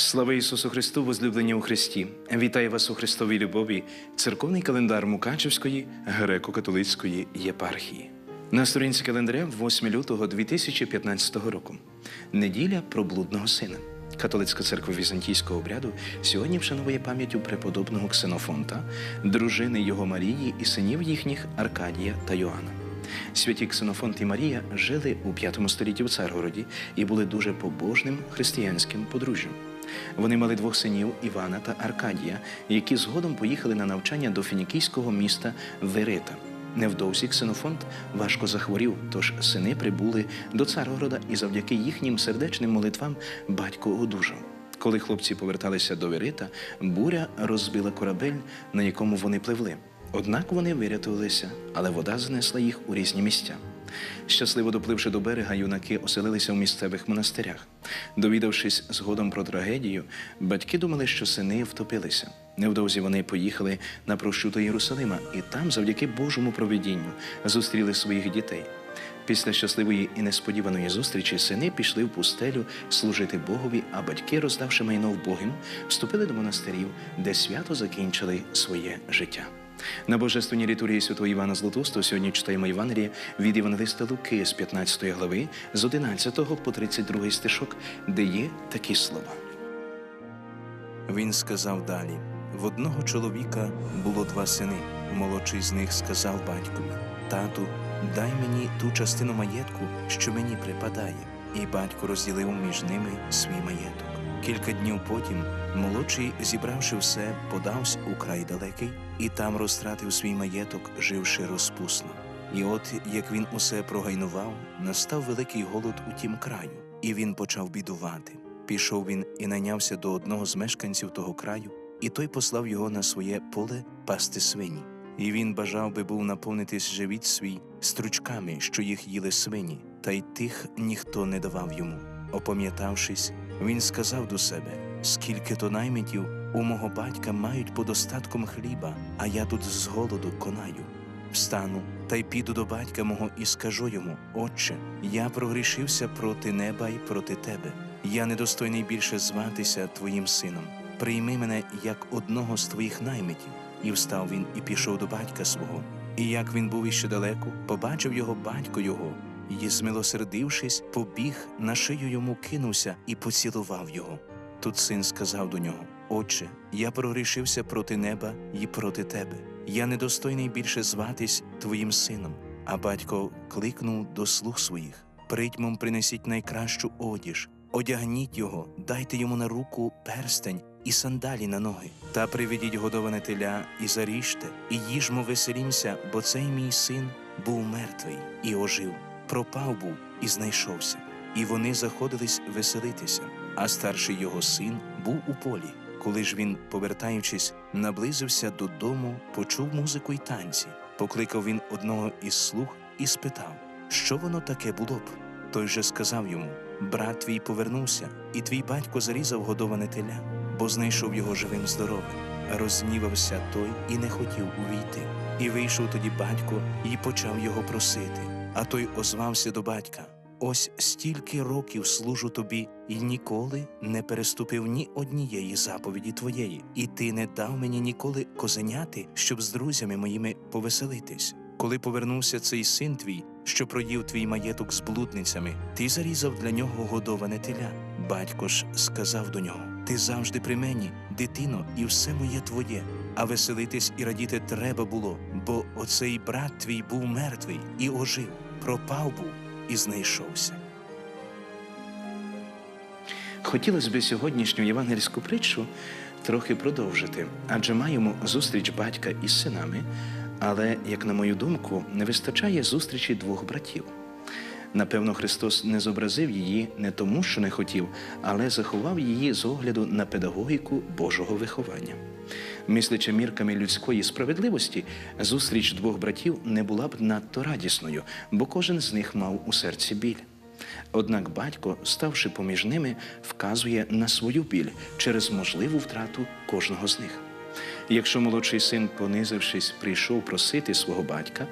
Слава Ісусу Христу, возлюблені у Христі! Вітаю вас у Христовій любові, церковний календар Мукачевської греко-католицької єпархії. На сторінці календаря 8 лютого 2015 року. Неділя про блудного сина. Католицька церква візантійського обряду сьогодні вшановує пам'яттю преподобного Ксенофонта, дружини його Марії і синів їхніх Аркадія та Йоанна. Святі Ксенофонт і Марія жили у V столітті в Царгороді і були дуже побожним християнським подружжям. Вони мали двох синів Івана та Аркадія, які згодом поїхали на навчання до фінікійського міста Верита. Невдовзі Ксенофонт важко захворів, тож сини прибули до Царгорода і завдяки їхнім сердечним молитвам батько одужав. Коли хлопці поверталися до Верита, буря розбила корабель, на якому вони пливли. Однак вони вирятувалися, але вода занесла їх у різні місця. Щасливо допливши до берега, юнаки оселилися в місцевих монастирях. Довідавшись згодом про трагедію, батьки думали, що сини втопилися. Невдовзі вони поїхали на прощу до Єрусалима, і там, завдяки Божому провидінню, зустріли своїх дітей. Після щасливої і несподіваної зустрічі сини пішли в пустелю служити Богові, а батьки, роздавши майно в Богим, вступили до монастирів, де свято закінчили своє життя. На божественній літургії святого Івана Златоустого сьогодні читаємо Євангеліє від Євангелиста Луки з 15 глави, з 11 по 32 стишок, де є такі слова. Він сказав далі: в одного чоловіка було два сини. Молодший з них сказав батькові: Тату, дай мені ту частину маєтку, що мені припадає. І батько розділив між ними свій маєток. Кілька днів потім молодший, зібравши все, подався у край далекий і там розтратив свій маєток, живши розпусно. І от як він усе прогайнував, настав великий голод у тім краю, і він почав бідувати. Пішов він і найнявся до одного з мешканців того краю, і той послав його на своє поле пасти свині. І він бажав би був наповнитись живіт свій стручками, що їх їли свині, та й тих ніхто не давав йому. Опам'ятавшись, він сказав до себе: скільки то наймитів у мого батька мають подостатком хліба, а я тут з голоду конаю. Встану та й піду до батька мого і скажу йому: Отче, я прогрішився проти неба й проти тебе. Я недостойний більше зватися твоїм сином. Прийми мене як одного з твоїх наймитів. І встав він і пішов до батька свого. І як він був іще далеко, побачив його батько його, і, змилосердившись, побіг на шию йому кинувся і поцілував його. Тут син сказав до нього: Отче, я прогрішився проти неба і проти тебе. Я недостойний більше зватись твоїм сином. А батько кликнув до слуг своїх: Притьмом принесіть найкращу одіж, одягніть його, дайте йому на руку перстень і сандалі на ноги, та приведіть годоване теля і заріжте, і їжмо веселімся, бо цей мій син був мертвий і ожив, пропав був і знайшовся. І вони заходились веселитися. А старший його син був у полі. Коли ж він, повертаючись, наблизився додому, почув музику й танці. Покликав він одного із слуг і спитав, що воно таке було б. Той же сказав йому: Брат твій повернувся, і твій батько зарізав годоване теля, бо знайшов його живим здоровим. Рознівався той і не хотів увійти. І вийшов тоді батько і почав його просити. А той озвався до батька: Ось стільки років служу тобі, і ніколи не переступив ні однієї заповіді твоєї, і ти не дав мені ніколи козеняти, щоб з друзями моїми повеселитись. Коли повернувся цей син твій, що проїв твій маєток з блудницями, ти зарізав для нього годоване теля. Батько ж сказав до нього: Ти завжди при мені, дитино, і все моє твоє. А веселитись і радіти треба було, бо оцей брат твій був мертвий і ожив, пропав був і знайшовся. Хотілося б сьогоднішню євангельську притчу трохи продовжити, адже маємо зустріч батька із синами, але, як на мою думку, не вистачає зустрічі двох братів. Напевно, Христос не зобразив її не тому, що не хотів, але заховав її з огляду на педагогіку Божого виховання. Мислячи мірками людської справедливості, зустріч двох братів не була б надто радісною, бо кожен з них мав у серці біль. Однак батько, ставши поміж ними, вказує на свою біль через можливу втрату кожного з них. Якщо молодший син, понизившись, прийшов просити свого батька,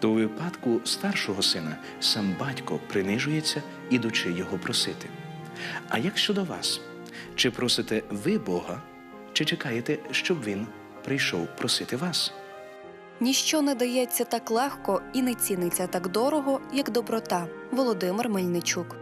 то у випадку старшого сина сам батько принижується, ідучи його просити. А як щодо вас? Чи просите ви Бога, чи чекаєте, щоб Він прийшов просити вас? Ніщо не дається так легко і не ціниться так дорого, як доброта. Володимир Мельничук.